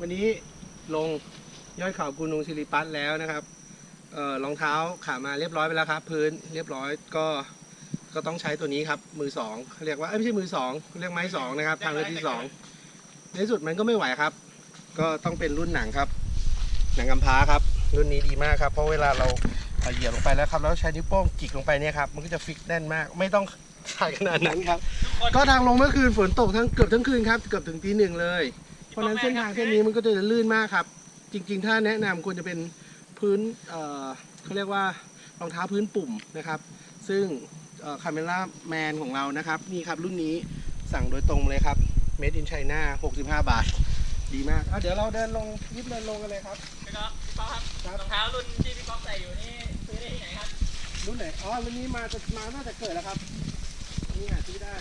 วันนี้ลงยอดเขากูนุงชิริปัตแล้วนะครับเอ่อรองเท้าขามาเรียบร้อยไปแล้วครับ พื้นเรียบร้อยก็ก็ต้องใช้ตัวนี้ครับ มือสองเรียกว่าเอ้ยไม่ใช่มือสองเรียกไม้สองนะครับ ทางเลือกที่สองในสุดมันก็ไม่ไหวครับ ก็ต้องเป็นรุ่นหนังครับ หนังกำพร้าครับ รุ่นนี้ดีมากครับ เพราะเวลาเราเอาเหยียบลงไปแล้วครับแล้วใช้นิ้วโป้งจิกลงไปเนี่ยครับมันก็จะฟิกแน่นมาก ไม่ต้องใส่ขนาดนั้นครับ ก็ทางลงเมื่อคืนฝนตกทั้งเกือบทั้งคืนครับเกือบถึงตีหนึ่งเลย เพราะฉะนั้นเส้นทางเส้นนี้มันก็จะลื่นมากครับ จริง ๆ ถ้าแนะนำควรจะเป็นพื้นเอ่อเขาเรียกว่ารองเท้าพื้นปุ่มนะครับ ซึ่งคาเมล่าแมนของเรานะครับนี่ครับรุ่นนี้สั่งโดยตรงเลยครับ Made in China 65 บาท ดีมากอะเดี๋ยวเราเดินลงยิบเดินลงกันเลยครับ พี่ก๊อฟพี่ก๊อฟครับครับรองเท้ารุ่นที่พี่ก๊อฟใส่อยู่นี่ซื้อได้ที่ไหนครับ รุ่นไหน อ๋อรุ่นนี้มาจะมาตั้งแต่เกิดแล้วครับ นี่หาซื้อได้